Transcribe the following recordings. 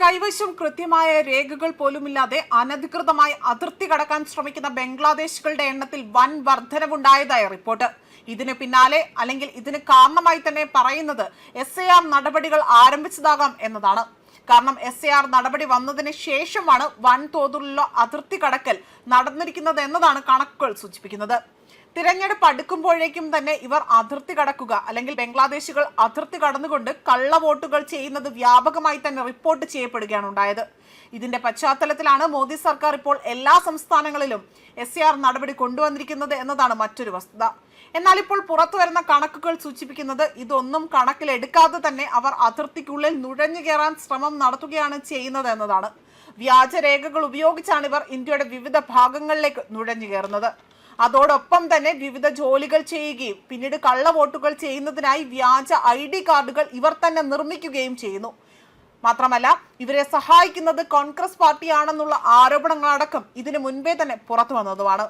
കൈവശം കൃത്യമായ രേഖകൾ പോലുമില്ലാതെ അനധികൃതമായി അതിർത്തി കടക്കാൻ ശ്രമിക്കുന്ന ബംഗ്ലാദേശികളുടെ എണ്ണത്തിൽ വൻ വർധനവുണ്ടായതായി റിപ്പോർട്ട്. ഇതിന് പിന്നാലെ അല്ലെങ്കിൽ ഇതിന് കാരണമായി തന്നെ പറയുന്നത് എസ് നടപടികൾ ആരംഭിച്ചതാകാം എന്നതാണ്. കാരണം എസ് നടപടി വന്നതിന് ശേഷമാണ് വൻതോതിലുള്ള അതിർത്തി കടക്കൽ നടന്നിരിക്കുന്നത് എന്നതാണ് കണക്കുകൾ സൂചിപ്പിക്കുന്നത്. തിരഞ്ഞെടുപ്പ് അടുക്കുമ്പോഴേക്കും തന്നെ ഇവർ അതിർത്തി കടക്കുക. അല്ലെങ്കിൽ ബംഗ്ലാദേശികൾ അതിർത്തി കടന്നുകൊണ്ട് കള്ള വോട്ടുകൾ ചെയ്യുന്നത് വ്യാപകമായി തന്നെ റിപ്പോർട്ട് ചെയ്യപ്പെടുകയാണ് ഉണ്ടായത്. ഇതിന്റെ പശ്ചാത്തലത്തിലാണ് മോദി സർക്കാർ ഇപ്പോൾ എല്ലാ സംസ്ഥാനങ്ങളിലും എസ് നടപടി കൊണ്ടുവന്നിരിക്കുന്നത് എന്നതാണ് മറ്റൊരു വസ്തുത. എന്നാൽ ഇപ്പോൾ പുറത്തു വരുന്ന കണക്കുകൾ സൂചിപ്പിക്കുന്നത് ഇതൊന്നും കണക്കിലെടുക്കാതെ തന്നെ അവർ അതിർത്തിക്കുള്ളിൽ നുഴഞ്ഞു കയറാൻ ശ്രമം നടത്തുകയാണ് ചെയ്യുന്നത് എന്നതാണ്. വ്യാജരേഖകൾ ഉപയോഗിച്ചാണ് ഇവർ ഇന്ത്യയുടെ വിവിധ ഭാഗങ്ങളിലേക്ക് നുഴഞ്ഞു കയറുന്നത്. അതോടൊപ്പം തന്നെ വിവിധ ജോലികൾ ചെയ്യുകയും പിന്നീട് കള്ള വോട്ടുകൾ ചെയ്യുന്നതിനായി വ്യാജ ഐ ഡി കാർഡുകൾ ഇവർ തന്നെ നിർമ്മിക്കുകയും ചെയ്യുന്നു. മാത്രമല്ല ഇവരെ സഹായിക്കുന്നത് കോൺഗ്രസ് പാർട്ടിയാണെന്നുള്ള ആരോപണങ്ങളടക്കം ഇതിനു മുൻപേ തന്നെ പുറത്തു വന്നതുമാണ്.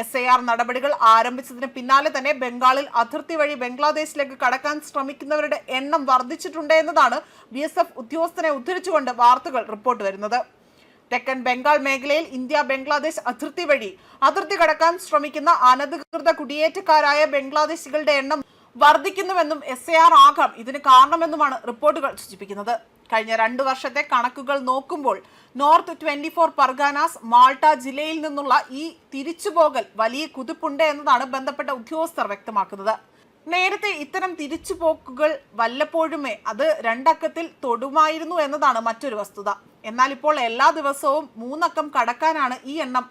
എസ് ഐ ആർ നടപടികൾ ആരംഭിച്ചതിന് പിന്നാലെ തന്നെ ബംഗാളിൽ അതിർത്തി വഴി ബംഗ്ലാദേശിലേക്ക് കടക്കാൻ ശ്രമിക്കുന്നവരുടെ എണ്ണം വർദ്ധിച്ചിട്ടുണ്ട് എന്നതാണ് ബി എസ് എഫ് ഉദ്യോഗസ്ഥനെ ഉദ്ധരിച്ചുകൊണ്ട് വാർത്തകൾ റിപ്പോർട്ട് വരുന്നത്. തെക്കൻ ബംഗാൾ മേഖലയിൽ ഇന്ത്യ ബംഗ്ലാദേശ് അതിർത്തി വഴി അതിർത്തി കടക്കാൻ ശ്രമിക്കുന്ന അനധികൃത കുടിയേറ്റക്കാരായ ബംഗ്ലാദേശികളുടെ എണ്ണം വർദ്ധിക്കുന്നുവെന്നും എസ് എ ആർ ആകാം ഇതിന് കാരണമെന്നുമാണ് റിപ്പോർട്ടുകൾ സൂചിപ്പിക്കുന്നത്. കഴിഞ്ഞ രണ്ടു വർഷത്തെ കണക്കുകൾ നോക്കുമ്പോൾ north twenty four Parganas Malda ജില്ലയിൽ നിന്നുള്ള ഈ തിരിച്ചുപോകൽ വലിയ കുതിപ്പുണ്ട് എന്നതാണ് ബന്ധപ്പെട്ട ഉദ്യോഗസ്ഥർ വ്യക്തമാക്കുന്നത്. നേരത്തെ ഇത്തരം തിരിച്ചുപോക്കുകൾ വല്ലപ്പോഴുമേ അത് രണ്ടക്കത്തിൽ തൊടുമായിരുന്നു എന്നതാണ് മറ്റൊരു വസ്തുത. എന്നാൽ ഇപ്പോൾ എല്ലാ ദിവസവും മൂന്നക്കം കടക്കാനാണ് ഈ എണ്ണം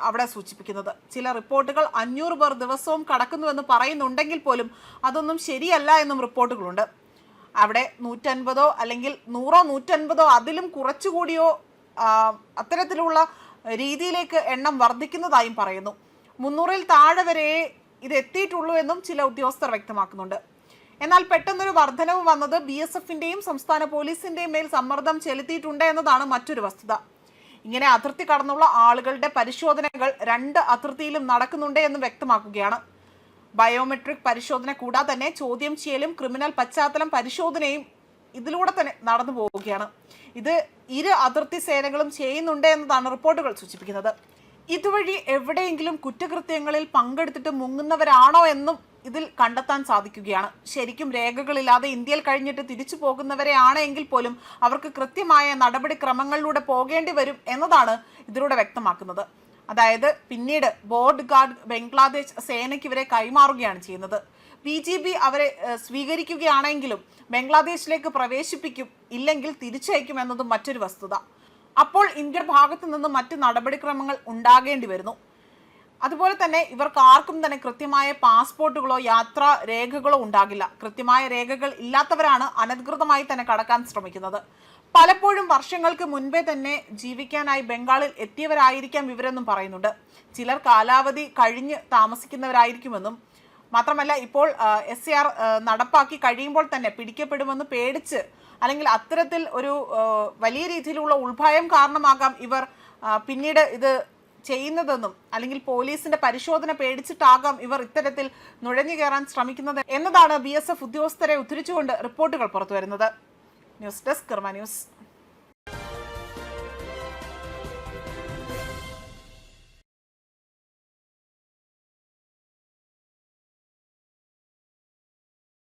അവിടെ സൂചിപ്പിക്കുന്നത്. ചില റിപ്പോർട്ടുകൾ അഞ്ഞൂറ് പേർ ദിവസവും കടക്കുന്നുവെന്ന് പറയുന്നുണ്ടെങ്കിൽ പോലും അതൊന്നും ശരിയല്ല എന്നും റിപ്പോർട്ടുകളുണ്ട്. അവിടെ നൂറ്റൻപതോ അല്ലെങ്കിൽ നൂറോ നൂറ്റൻപതോ അതിലും കുറച്ചുകൂടിയോ അത്തരത്തിലുള്ള രീതിയിലേക്ക് എണ്ണം വർദ്ധിക്കുന്നതായും പറയുന്നു. മുന്നൂറിൽ താഴെ വരെ ഇത് എത്തിയിട്ടുള്ളൂ എന്നും ചില ഉദ്യോഗസ്ഥർ വ്യക്തമാക്കുന്നുണ്ട്. എന്നാൽ പെട്ടെന്നൊരു വർധനവ് വന്നത് ബി എസ് എഫിന്റെയും സംസ്ഥാന പോലീസിന്റെയും മേൽ സമ്മർദ്ദം ചെലുത്തിയിട്ടുണ്ട് എന്നതാണ് മറ്റൊരു വസ്തുത. ഇങ്ങനെ അതിർത്തി കടന്നുള്ള ആളുകളുടെ പരിശോധനകൾ രണ്ട് അതിർത്തിയിലും നടക്കുന്നുണ്ട് എന്ന് വ്യക്തമാക്കുകയാണ്. ബയോമെട്രിക് പരിശോധന കൂടാതെ തന്നെ ചോദ്യം ചെയ്യലും ക്രിമിനൽ പശ്ചാത്തലം പരിശോധനയും ഇതിലൂടെ തന്നെ നടന്നു പോവുകയാണ്. ഇത് ഇരു അതിർത്തി സേനകളും ചെയ്യുന്നുണ്ട് എന്നതാണ് റിപ്പോർട്ടുകൾ സൂചിപ്പിക്കുന്നത്. ഇതുവഴി എവിടെയെങ്കിലും കുറ്റകൃത്യങ്ങളിൽ പങ്കെടുത്തിട്ട് മുങ്ങുന്നവരാണോ എന്നും ഇതിൽ കണ്ടെത്താൻ സാധിക്കുകയാണ്. ശരിക്കും രേഖകളില്ലാതെ ഇന്ത്യയിൽ കഴിഞ്ഞിട്ട് തിരിച്ചു പോകുന്നവരെ ആണെങ്കിൽ പോലും അവർക്ക് കൃത്യമായ നടപടിക്രമങ്ങളിലൂടെ പോകേണ്ടി വരും എന്നതാണ് ഇതിലൂടെ വ്യക്തമാക്കുന്നത്. അതായത് പിന്നീട് ബോർഡ് ഗാർഡ് ബംഗ്ലാദേശ് സേനയ്ക്ക് ഇവരെ കൈമാറുകയാണ് ചെയ്യുന്നത്. ബി ജെ പി അവരെ സ്വീകരിക്കുകയാണെങ്കിലും ബംഗ്ലാദേശിലേക്ക് പ്രവേശിപ്പിക്കും ഇല്ലെങ്കിൽ തിരിച്ചയക്കും എന്നതും മറ്റൊരു വസ്തുത. അപ്പോൾ ഇന്ത്യ ഭാഗത്തു നിന്ന് മറ്റ് നടപടിക്രമങ്ങൾ ഉണ്ടാകേണ്ടി വരുന്നു. അതുപോലെ തന്നെ ഇവർക്ക് ആർക്കും തന്നെ കൃത്യമായ പാസ്പോർട്ടുകളോ യാത്രാ രേഖകളോ ഉണ്ടാകില്ല. കൃത്യമായ രേഖകൾ ഇല്ലാത്തവരാണ് അനധികൃതമായി തന്നെ കടക്കാൻ ശ്രമിക്കുന്നത്. പലപ്പോഴും വർഷങ്ങൾക്ക് മുൻപേ തന്നെ ജീവിക്കാനായി ബംഗാളിൽ എത്തിയവരായിരിക്കാം ഇവരെന്നും പറയുന്നുണ്ട്. ചിലർ കാലാവധി കഴിഞ്ഞ് താമസിക്കുന്നവരായിരിക്കുമെന്നും മാത്രമല്ല ഇപ്പോൾ എസ് സി ആർ നടപ്പാക്കി കഴിയുമ്പോൾ തന്നെ പിടിക്കപ്പെടുമെന്ന് പേടിച്ച് അല്ലെങ്കിൽ അത്തരത്തിൽ ഒരു വലിയ രീതിയിലുള്ള ഉൾഭയം കാരണമാകാം ഇവർ പിന്നീട് ഇത് ചെയ്യുന്നതെന്നും അല്ലെങ്കിൽ പോലീസിന്റെ പരിശോധന പേടിച്ചിട്ടാകാം ഇവർ ഇത്തരത്തിൽ നുഴഞ്ഞു കയറാൻ ശ്രമിക്കുന്നത് എന്നതാണ് ബി എസ് എഫ് ഉദ്യോഗസ്ഥരെ ഉദ്ധരിച്ചുകൊണ്ട് റിപ്പോർട്ടുകൾ പുറത്തുവരുന്നത്. News desk Karma news.